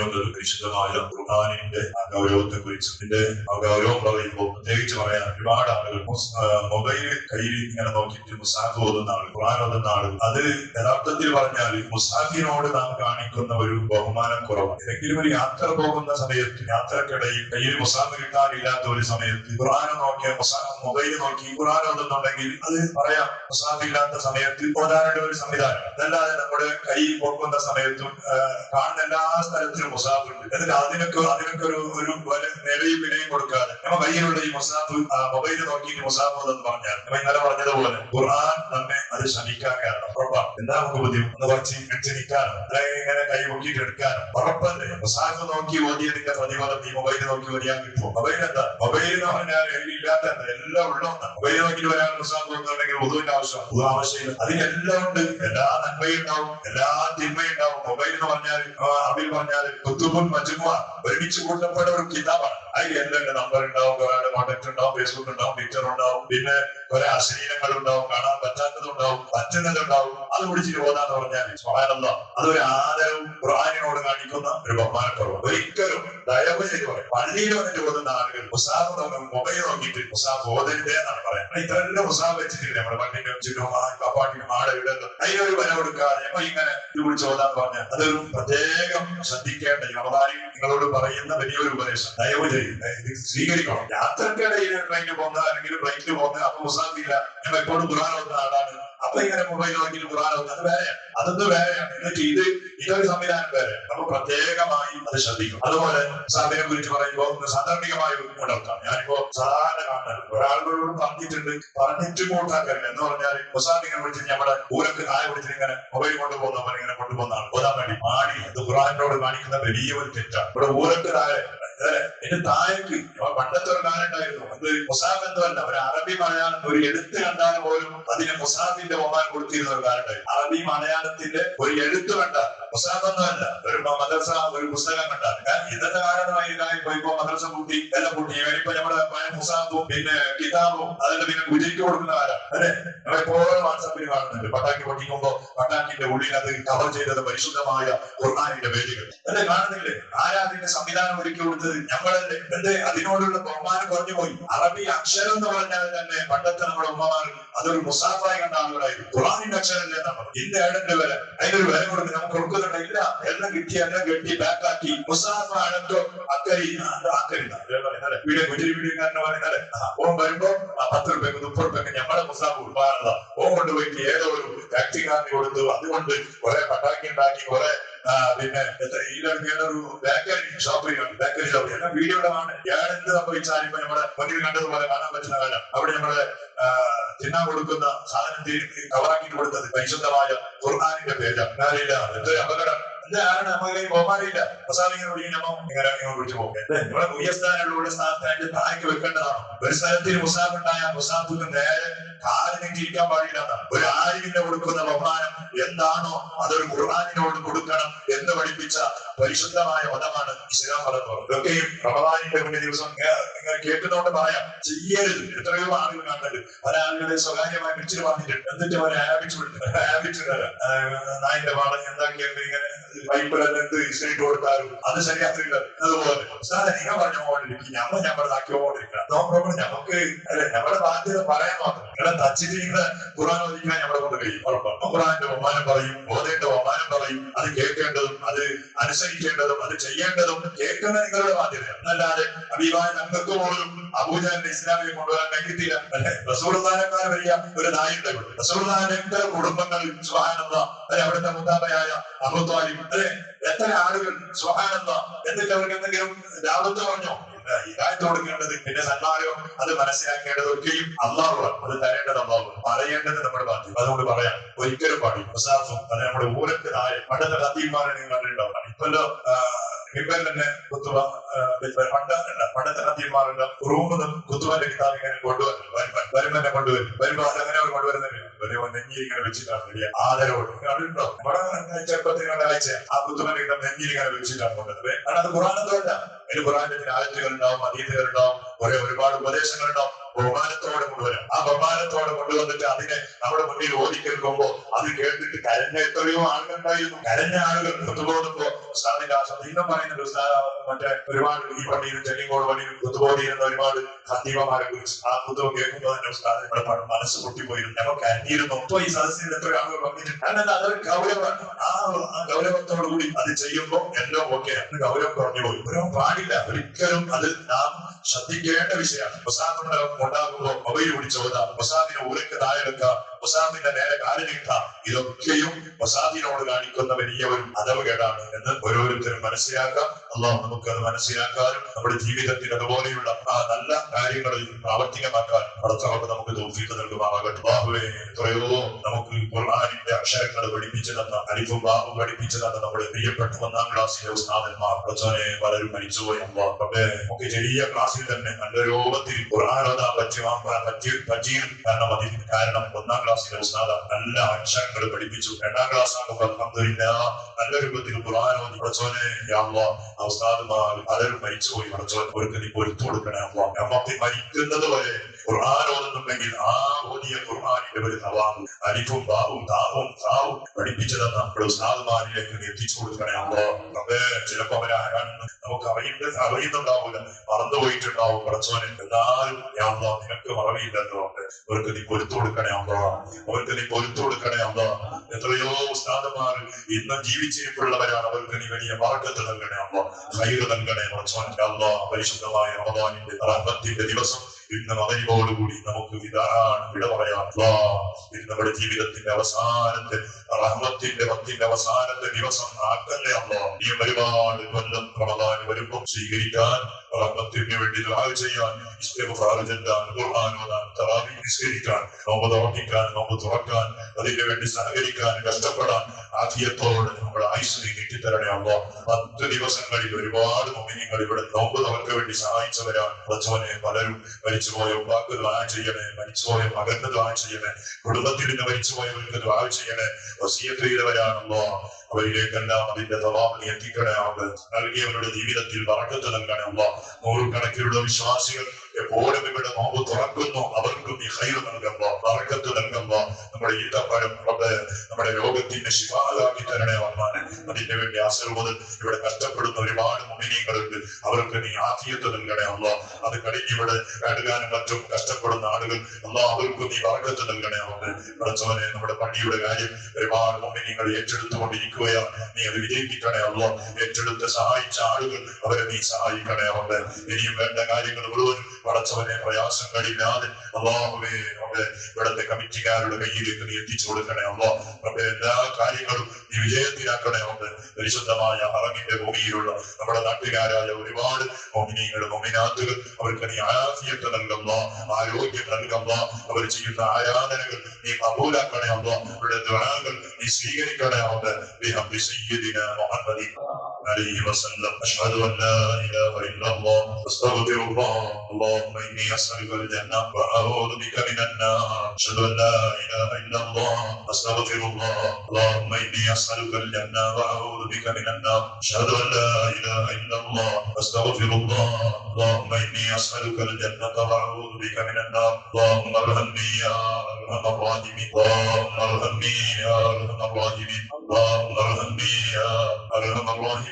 പറഞ്ഞു പരിശുദ്ധമായ ഖുർആാനിന്റെ ഗൗരവത്തെ കുറിച്ച് ഇതിന്റെ ഗൗരവം പറയുമ്പോൾ പ്രത്യേകിച്ച് പറയാൻ ഒരുപാട് ആളുകൾ മൊബൈൽ കയ്യിൽ ഇങ്ങനെ നോക്കിയിട്ട് മുസാഫ് ഓതുന്ന ആൾ ഖുർആൻ ഓതുന്ന ആൾ. അത് യഥാർത്ഥത്തിൽ പറഞ്ഞാൽ മുസാഫിനോട് നാം കാണിക്കുന്ന ഒരു ബഹുമാനം കുറവാണ്. ഏതെങ്കിലും ഒരു യാത്ര പോകുന്ന സമയത്ത് യാത്രക്കിടയിൽ കയ്യിൽ മുസാഫ് കിട്ടാനില്ലാത്ത ഒരു സമയത്ത് ഖുർആൻ നോക്കിയ മുസാഫ് മൊബൈൽ നോക്കി ഖുർആൻ ഓതുന്നുണ്ടെങ്കിൽ അത് പറയാം മുസാഫ് ഇല്ലാത്ത സമയത്ത് ഓതാനുള്ള ഒരു സംവിധാനം. അതല്ലാതെ നമ്മുടെ കൈ പൊക്കുന്ന സമയത്തും കാണുന്ന എല്ലാ സ്ഥലത്തിലും മുസാഫ് ഉണ്ട് എന്നിട്ട് അതിനൊക്കെ അതിനൊക്കെ ഒരു ഒരു നിലയും വിലയും കൊടുക്കാതെ. നമ്മ കയ്യിലുള്ള ഈ മുസാഫ് മൊബൈൽ നോക്കിയിട്ട് മുസാഫ് എന്ന് പറഞ്ഞാൽ നമ്മ ഇന്നലെ പറഞ്ഞതുപോലെ ഖുർആൻ നമ്മെ അത് ശമിക്കാൻ കാരണം. ഉറപ്പാണ്. എന്താ നമുക്ക് ബുദ്ധിമുട്ട്? ഒന്ന് കുറച്ച് വെച്ചിരിക്കാനും അല്ലെങ്കിൽ ഇങ്ങനെ കൈ പൊക്കിയിട്ട് എടുക്കാനോ? ഉറപ്പല്ലേ? മുസാഫ് നോക്കി ഓതിയതിന്റെ പ്രതിഫലം ഈ മൊബൈൽ നോക്കി ഓടിയാൻ കിട്ടുമോ? മൊബൈൽ എന്താ? മൊബൈൽ എന്ന് പറഞ്ഞാൽ ഇല്ലാത്ത എല്ലാം ഉള്ള മൊബൈൽ നോക്കി വരാൻ മുസാഫ് നോക്കുന്നുണ്ടെങ്കിൽ ഉദുവിന്റെ ആവശ്യം ഉദു ആവശ്യമില്ല. അതിനെല്ലാം ഉണ്ട്. എല്ലാ നന്മയും ഉണ്ടാവും എല്ലാ തിന്മയും ഉണ്ടാവും മൊബൈൽ എന്ന് പറഞ്ഞാൽ അറബിൽ പറഞ്ഞാൽ കുത്തുബുൻ മജുമ ഒരുമിച്ച് കൂട്ടപ്പെട്ട ഒരു കിതാബാണ്. അതിൽ എന്തൊക്കെ നമ്പർ ഉണ്ടാവും ഒരാളുടെ കോൺടാക്ട് ഉണ്ടാവും ഫേസ്ബുക്ക് ഉണ്ടാവും ട്വിറ്റർ ഉണ്ടാവും പിന്നെ കുറെ അശ്ലീലങ്ങൾ ഉണ്ടാവും കാണാൻ പറ്റാത്തതുണ്ടാവും പറ്റുന്നതുണ്ടാവും അത് പിടിച്ചിട്ട് പോകാന്ന് പറഞ്ഞാൽ സ്വഹാനന്ദ അതൊരു ആദരവും ഖുർആാനിനോട് കാണിക്കുന്ന ഒരു ബഹുമാനക്കുറവ് ഒരിക്കലും ദയവ് ചെയ്ത് പറയും. പള്ളിയിൽ വന്നിട്ട് പോകുന്ന ആളുകൾ മുസാഫ് മൊബൈൽ നോക്കിയിട്ട് മുസാഫ് ഓതരുതേ എന്നാണ് പറയുന്നത്. ഇത്രയും മുസാഫ് വെച്ചിട്ടില്ല. നമ്മുടെ പള്ളിന്റെ ചുറ്റും കപ്പാട്ടിനും ആടെ ഇടുന്നത് അതിനൊരു വില കൊടുക്കാതെ ഇങ്ങനെ ഇത് വിളിച്ച് ഓതാന്ന് പറഞ്ഞാൽ അതൊരു പ്രത്യേകം ശ്രദ്ധിക്കേണ്ട അവതാരി നിങ്ങളോട് പറയുന്ന വലിയൊരു ഉപദേശം. ദയവ് ചെയ്യുന്നത് ഇത് സ്വീകരിക്കണം. യാത്രക്കിടയിൽ ട്രെയിനിൽ പോകുന്ന അല്ലെങ്കിൽ ഫ്ലൈറ്റിൽ പോകുന്ന അപ്പൊ മുസാഫില്ല ഞാൻ എപ്പോഴും വന്ന ആളാണ്. അപ്പൊ ഇങ്ങനെ മൊബൈൽ നോക്കി വന്ന അത് വേറെയാണ്. അതൊന്നും വേറെയാണ്. എന്നിട്ട് ഇത് ഇതൊരു സംവിധാനം വേറെ. നമ്മൾ പ്രത്യേകമായി അത് ശ്രദ്ധിക്കും അതുപോലെ സാധനം കുറിച്ച് പറയുമ്പോൾ ഒന്ന് സാധാരണികമായ ഒരു ഉണർത്താം ഞാനിപ്പോ സാധാരണ കാണുന്നത് ഒരാളുകളോട് പറഞ്ഞിട്ടുണ്ട്. പറഞ്ഞിട്ട് കൂട്ടാക്കരുത് എന്ന് പറഞ്ഞാൽ മുസാബിനെ വിളിച്ച് നമ്മുടെ ഊരക്ക് താഴെ പിടിച്ചിട്ട് ഇങ്ങനെ മൊബൈൽ കൊണ്ടുപോകുന്നവർ ഇങ്ങനെ കൊണ്ടുപോകുന്നതാണ്. ഓതാൻ വേണ്ടി. പാടി അത് ഖുറാനോട് കാണിക്കുന്ന വലിയ ഒരു തെറ്റാണ് ഇവിടെ ഊരക്ക് എന്റെ താഴേക്ക്. പണ്ടത്തെ ഒരു കാലുണ്ടായിരുന്നു അത് മുസാഫ് എന്തല്ല ഒരു അറബി മലയാളം ഒരു എഴുത്ത് കണ്ടാൽ പോലും അതിന് മുസാഫിന്റെ ഒമാൻ കൊടുത്തിരുന്ന ഒരു കാലുണ്ടായിരുന്നു അറബി മലയാളത്തിന്റെ ഒരു എഴുത്ത് കണ്ട മുസാഫ് എന്നല്ല ഒരു മദ്രസ ഒരു പുസ്തകം കണ്ട ഇന്നത്തെ കാലമായി ഇതായി ഇപ്പൊ മദ്രസ കൂട്ടി എല്ലാം കൂട്ടി ഇപ്പൊ നമ്മുടെ മുസാഫും പിന്നെ കിതാബും അതെല്ലാം പിന്നെ കുജിക്ക് കൊടുക്കുന്ന കാലം. അല്ലെ? നമ്മൾ എപ്പോഴും വാട്സാപ്പിൽ കാണുന്നുണ്ട്. പട്ടാക്കി പൊട്ടിക്കുമ്പോ പട്ടാക്കിന്റെ ഉള്ളിൽ അത് കവർ ചെയ്തത് പരിശുദ്ധമായ ഖുർആാനിന്റെ പേരുകൾ അല്ലെ? കാണുന്നില്ലേ? ആരാ അതിന്റെ സംവിധാനം ഒരുക്കി കൊടുത്തത്? ഞങ്ങളല്ലേ എന്തേ അതിനോടുള്ള ബഹുമാനം കുറഞ്ഞു പോയി. അറബി അക്ഷരം എന്ന് പറഞ്ഞാൽ തന്നെ പണ്ടത്തെ നമ്മുടെ ഉമ്മമാർ അതൊരു മുസാഫായി കണ്ട ആളുകളായിരുന്നു ഖുറാനിന്റെ അക്ഷരമല്ലേ നമ്മൾ ഇന്ന് ഏഴന്റെ വില. അതിനൊരു വില കൊടുത്ത് നമുക്ക് കൊടുക്കുന്നുണ്ട്. ഇല്ല എല്ലാം കിട്ടി എല്ലാം കെട്ടി ബാക്കാക്കി മുസാഫ ആണെന്തോ അക്കരി. ആ, അത് അക്കരി എന്നാ. ഇതേ പറയുന്നത്. വീഡിയോ കുറ്റിരി വീഡിയോക്കാരനെ പറയുന്നത് ഓൻ വരുമ്പോ പത്ത് റുപ്യക്ക് മുപ്പത് റുപ്യക്ക് ഞമ്മടെ മുസാഫ് ഉൾപ്പാടുള്ള ഓൻ കൊണ്ടുപോയിട്ട് ഏതോ ഒരു ഫാക്ടറിക്കാരന് കൊടുത്തു. അതുകൊണ്ട് കുറെ പട്ടാക്കി ഉണ്ടാക്കി കുറെ പിന്നെ ലड़के ഒരു ബേക്കറി ഷോപ്പ് ബേക്കറി ഷോപ്പ് എല്ലാം വീഡിയോയുടെ ആണ് ഇയാൾ എന്ത് സംഭവിച്ചാലും ഇപ്പൊ നമ്മുടെ മുന്നിൽ കണ്ടതുപോലെ കാണാൻ പറ്റുന്ന കാലം അവിടെ നമ്മുടെ തിന്നാൻ കൊടുക്കുന്ന സാധനം കവറാക്കിട്ട് കൊടുത്തത് പരിശുദ്ധമായ ഖുർആാനിന്റെ പേര് അറിയില്ല എന്തൊരു അപകടം. എന്താണ് നമുക്ക് ബഹുമാനില്ല പ്രസാദിങ്ങനെ ഞമ്മ ഇങ്ങനെ വിളിച്ചു പോകും. ഇവിടെ ഉയർസ്ഥാനുള്ള സ്ഥാനത്ത് താഴേക്ക് ഒരു സ്ഥലത്തിൽ മുസാഫ് ഉണ്ടായ നേരെ നീട്ടിയിരിക്കാൻ പാടില്ല ഒരു ആലിമിനെ കൊടുക്കുന്ന ബഹുമാനം എന്താണോ അതൊരു ഖുർആാനിനോട് കൊടുക്കണം എന്ന് പഠിപ്പിച്ച പരിശുദ്ധമായ മതമാണ് ഇസ്ലാം മതം. ഇതൊക്കെയും റമദാനിന്റെ മുന്നേ ദിവസം നിങ്ങൾ കേട്ടതുകൊണ്ട് പറയാം. ചെയ്യരുത്. എത്രയോ ആളുകൾ കാണുന്നുണ്ട്. പല ആളുകളെ സ്വകാര്യമായി വിളിച്ചിട്ട് പറഞ്ഞിട്ടുണ്ട്. എന്നിട്ട് അവരെ ആപിച്ചു വിടുന്നത് ആപിച്ചു നായിന്റെ പാടം എന്താക്കിയാൽ ഇങ്ങനെ എന്ത് ഇസ്ലേറ്റ് കൊടുത്താലും അത് ശരിയാക്കില്ല അതുപോലെ സാറെ നിങ്ങൾ പറഞ്ഞ പോകൊണ്ടിരിക്കും ഞമ്മ ഞമ്മളാക്കി പോകൊണ്ടിരിക്കണം നോ പ്രോബ്ലം ഞമ്മക്ക് അല്ലെ ഞമ്മടെ ബാധ്യത പറയാൻ മാത്രം. നിങ്ങളെ തച്ചിട്ട് നിങ്ങളെ ഖുറാൻ ഓദിക്കാൻ നമ്മളെ കൊണ്ട് കഴിയും. ഉറപ്പാണ്. ഖുറാന്റെ ബഹുമാനം പറയും ബോധയുടെ ബഹുമാനം പറയും. അത് കേൾക്കേണ്ടതും അത് അനുസരിക്കേണ്ടതും അത് ചെയ്യേണ്ടതും കേൾക്കുന്ന നിങ്ങളുടെ ബാധ്യതയാണ്. എന്നല്ലാതെ അഭിപ്രായം ഞങ്ങൾക്ക് പോലും അബൂജാന്റെ ഇസ്ലാമിൽ കൊണ്ടുവരാൻ കഴിയത്തില്ല അല്ലെ? റസൂർദാനക്കാരെ വലിയ ഒരു നായുണ്ട് റസൂർദാനന്റെ കുടുംബങ്ങൾ സുഹാനന്ദ അല്ലെ അവിടുത്തെ മുത്താബയായ അബുദ്വാലിം അല്ലെ? എത്ര ആളുകൾ സുഹാനന്ദ എന്നിട്ട് അവർക്ക് എന്തെങ്കിലും ലാഭത്തെ പറഞ്ഞോ? ഹിദായത്ത് കൊടുക്കേണ്ടത് പിന്നെ സന്മാരോ? അത് മനസ്സിലാക്കേണ്ടതൊക്കെയും അള്ളാഹുവാണ്. അത് തരേണ്ടത് അള്ളാഹു പറയേണ്ടത് നമ്മുടെ ബാധ്യത. അതുകൊണ്ട് പറയാം. ഒരിക്കലും പാടി മുസാഫും അത് നമ്മുടെ ഊരക്ക് പണ്ടത്തെ കത്തീമാരെ നിങ്ങൾ കണ്ടിട്ടുണ്ടാവും ഇപ്പല്ലോ തന്നെ കുത്തുവ പണ്ട് പണ്ടത്തെ കത്തീമാരുണ്ട് റൂമിൽ കുത്തുവന്റെ കിതാബ് ഇങ്ങനെ കൊണ്ടുവരും വരുമ്പന്നെ കൊണ്ടുവരും വരുമ്പോ അതങ്ങനെ അവർ കൊണ്ടുവരുന്നില്ല നെഞ്ഞി ഇങ്ങനെ വെച്ചിട്ടാണ് വലിയ ആദരവോട്. കണ്ടിട്ടുണ്ടോ ആ കുത്തുവന്റെ കിതാബ് നെഞ്ഞിൽ ഇങ്ങനെ വെച്ചിട്ടാണ് കൊണ്ടുവരുന്നത്. അത് ഖുറാനത്തോല്ല അതിന് ഖുറാന്റെ ആയത്തുകൾ ഉണ്ടാവും അതീതകൾ ഉണ്ടാവും. കുറെ ഒരുപാട് ഉപദേശങ്ങളുണ്ടാവും ബഹുമാനത്തോടെ കൊണ്ടുവരാം. ആ ബഹുമാനത്തോടെ കൊണ്ടുവന്നിട്ട് അതിനെ നമ്മുടെ മുന്നിൽ ഓടിക്കേൽക്കുമ്പോ അത് കേട്ടിട്ട് കരഞ്ഞ എത്രയോ ആളുകളുണ്ടായിരുന്നു കരഞ്ഞ ആളുകൾ കുത്തുപോകുമ്പോ ഉസ്താദിന്റെ ആ ശബ്ദം പറയുന്നുണ്ട് ഉസ്താദ് മറ്റേ ഒരുപാട് ഈ പള്ളിയിലും ചെല്ലിങ്കോട് പള്ളിയിലും കുത്തുപോയിരുന്ന ഒരുപാട് ഖത്തീബമാരെ കുറിച്ച് ആ കുത്തുവ കേൾക്കുമ്പോൾ തന്നെ ഉസ്താദ് നമ്മുടെ പണം മനസ്സ് പൊട്ടിപ്പോയിരുന്നു ഞങ്ങൾ കരഞ്ഞിരുന്നു. ഇപ്പൊ ഈ സദസ്സിൽ എത്ര ആളുകൾ കാരണം അതൊരു ഗൗരവമാണ് ആ ഗൗരവത്തോടു കൂടി അത് ചെയ്യുമ്പോൾ എല്ലാം ഓക്കെ ഗൗരവം കുറഞ്ഞു പോയി. ഗൗരവം പാടില്ല. ഒരിക്കലും അത് നാം ശ്രദ്ധിക്കേണ്ട വിഷയമാണ്. മുസാഫിന്റെ ഉണ്ടാകുമ്പോൾ മൊബൈൽ പിടിച്ചോതാ മുസാഫിനെ ഊരക്ക് താഴെടുക്ക മുസാഫിന്റെ നേരെ കാലിലിട്ട ഇതൊക്കെയും ഒസാദിനോട് കാണിക്കുന്ന വലിയ ഒരു അടവുകേടാണ് എന്ന് ഓരോരുത്തരും മനസ്സിലാക്കാം. അള്ളാഹ് നമുക്ക് അത് മനസ്സിലാക്കാനും നമ്മുടെ ജീവിതത്തിൽ അതുപോലെയുള്ള ആ നല്ല കാര്യങ്ങളിൽ പ്രാവർത്തികമാക്കാൻ ഭർത്താവ് നമുക്ക് തോഫീക്ക് നൽകുമാറാകട്ടെ. ബാഹുവെ എത്രയോ നമുക്ക് ഖുർആാനിന്റെ അക്ഷരങ്ങൾ പഠിപ്പിച്ചു തന്ന അലിഫും ബാബു പഠിപ്പിച്ചു തന്ന നമ്മുടെ പ്രിയപ്പെട്ട ഒന്നാം ക്ലാസ്സിലെ ഉസ്താദന്മാർ. പ്രചോനെ പലരും മരിച്ചുപോയി. പക്ഷേ നമുക്ക് ചെറിയ ക്ലാസ്സിൽ തന്നെ നല്ല രൂപത്തിൽ ഖുർആൻ ഓതാൻ പറ്റിയ പറ്റി പറ്റിയും കാരണം അതിന് കാരണം ഒന്നാം ക്ലാസ്സിലെ ഉസ്താദ നല്ല അക്ഷരങ്ങൾ പഠിപ്പിച്ചു. രണ്ടാം ക്ലാസ് ആകുമ്പോൾ അൽഹംദുലില്ലാ നല്ല രൂപത്തിൽ യാ ആ ഉസ്താദുമാർ പലരും മരിച്ചുപോയി. പ്രച്ചോൻ ഒരു നീ പൊരുത്തു കൊടുക്കണേ അമ്മ മരിക്കുന്നത് വരെ ഖുർആൻ ഓതുന്നുണ്ടെങ്കിൽ ആ ഓതിയ ഖുർആാനിന്റെ ഒരു നവാബും അരിഫും ബാവും താവും താവും പഠിപ്പിച്ചത് നമ്മൾ ഉസ്താദുമാരിലേക്ക് എത്തിച്ചു കൊടുക്കണേ അത് ചിലപ്പോ അവരാരാണെന്ന് നമുക്ക് അറിയുന്ന അറിയുന്നുണ്ടാവില്ല മറന്നുപോയിട്ടുണ്ടാവും പ്രച്ചോനെ എന്നാലും ഞാൻ നിനക്ക് മറവിയില്ലെന്നുണ്ട് അവർക്ക് നീ പൊരുത്തു കൊടുക്കണേ അമ്മ അവർക്ക് നീ പൊരുത്തു കൊടുക്കണേ അമ്മ എത്രയോ ഉസ്താദന്മാർ ഇന്ന് ജീവിച്ചിരിപ്പുള്ളവരാണ്. അവർക്ക് നീ വലിയ മാർഗത്ത് നൽകണേ അമ്മ ഹൈറ് നൽകണേ പ്രച്ചോനെ അമ്മ പരിശുദ്ധമായ റമദാനിന്റെ റഹ്മത്തിന്റെ ദിവസം ഇന്ന് മകനിയോടുകൂടി നമുക്ക് ഇതാണ് വിട പറയാം നമ്മുടെ ജീവിതത്തിന്റെ അവസാനത്തെ റഹ്മത്തിന്റെ പത്തിന്റെ അവസാനത്തെ ദിവസം ആക്കല്ലേ അമ്മ ഈ ഒരുപാട് കൊല്ലം റമദാൻ വരുമ്പം സ്വീകരിക്കാൻ റഹ്മത്തിന് വേണ്ടി ദുആ ചെയ്യാൻ നോമ്പ് നോമ്പ് തുറക്കാൻ അതിനു വേണ്ടി സഹകരിക്കാൻ കഷ്ടപ്പെടാൻ ആഫിയത്തോടെ നമ്മുടെ ആയുസ്സിനെ നീട്ടിത്തരണേ അല്ലോ പത്ത് ദിവസങ്ങളിൽ ഒരുപാട് മൊമിനിങ്ങൾ ഇവിടെ നോമ്പ് തുറക്ക് വേണ്ടി സഹായിച്ചവരാണ് പ്രച്ചവനെ പലരും മരിച്ചുപോയ ഉപ്പാക്ക് ദ്വാ ചെയ്യണേ മരിച്ചുപോയ മകന് ദ്വാ ചെയ്യണേ കുടുംബത്തിൽ മരിച്ചുപോയവർക്ക് ദ്വാ ചെയ്യണേ വസീയത്ത് അവരിലേക്കെല്ലാം അതിന്റെ എത്തിക്കണേ അവർക്ക് നൽകിയവരുടെ ജീവിതത്തിൽ വറക്കത്ത് നൽകണേ നൂറുകണക്കിലുള്ള വിശ്വാസികൾ എപ്പോഴും ഇവിടെ നോമ്പ് തുറക്കുന്നു. അവർക്കും ഈ ഹൈർ നൽകുമ്പോ വറക്കത്ത് നൽകുമ്പോ നമ്മുടെ ഈത്തപ്പഴം റബ്ബേ, നമ്മുടെ രോഗത്തിന്റെ ശിവാലാക്കി തരണേ വന്നാണ് അതിന്റെ വേണ്ടി മുതൽ ഇവിടെ കഷ്ടപ്പെടുന്ന ഒരുപാട് മുമിനിയങ്ങളുണ്ട് അവർക്ക് നീ ആഫിയത്ത് നൽകണേ അല്ല അത് കഴിഞ്ഞ് ഇവിടെ കഴുകാനും മറ്റും കഷ്ടപ്പെടുന്ന ആളുകൾ അല്ല അവർക്കും നീ വറക്കത്ത് നൽകണേ അവർക്ക് പഠിച്ചവനെ നമ്മുടെ പള്ളിയുടെ കാര്യം ഒരുപാട് മുമ്പിനിങ്ങൾ ഏറ്റെടുത്തുകൊണ്ടിരിക്കുകയാണ്. നീ അത് വിജയിപ്പിക്കണേ അല്ലോ ഏറ്റെടുത്ത് സഹായിച്ച ആളുകൾ അവരെ നീ സഹായിക്കണേ അവർക്ക് ഇനിയും വേണ്ട കാര്യങ്ങൾ മുഴുവൻ പടച്ചവനെ പ്രയാസങ്ങളില്ലാതെ അള്ളാഹുവേ അവിടെ ഇവിടുത്തെ കമ്മിറ്റിക്കാരുടെ കയ്യിലേക്ക് നീ എത്തിച്ചു കൊടുക്കണേ അള്ളാ. അവിടെ എല്ലാ കാര്യങ്ങളും നീ വിജയത്തിലാക്കണേ അവിടെ പരിശുദ്ധമായ അറങ്ങിന്റെ ഭൂമിയിലുള്ള നമ്മുടെ നാട്ടുകാരായ ഒരുപാട് മൊമിനിയങ്ങൾ മൊമിനാത്തുകൾ അവർക്ക് നീ ആഫിയത്ത് നൽകമ്മ ആരോഗ്യം നൽകമ്മ. അവർ ചെയ്യുന്ന ആരാധനകൾ നീ കബൂലാക്കണേ അമ്മ അവരുടെ ദ്വാരങ്ങൾ നീ സ്വീകരിക്കണേ അവിടെ മുഹമ്മദി. عليه وسلم. أشهد أن لا إله إلا الله. أستغفر الله. اللهم إني أسألك الجنة وأعوذ بك من النار. أشهد أن لا إله إلا الله. أستغفر الله. اللهم إني أسألك الجنة وأعوذ بك من النار. أشهد أن لا إله إلا الله. أستغفر الله. اللهم إني أسألك الجنة وأعوذ بك من النار. اللهم ارحمني يا أرحم الراحمين. اللهم ارحمني يا أرحم الراحمين. اللهم ارحمني يا أرحم الراحمين.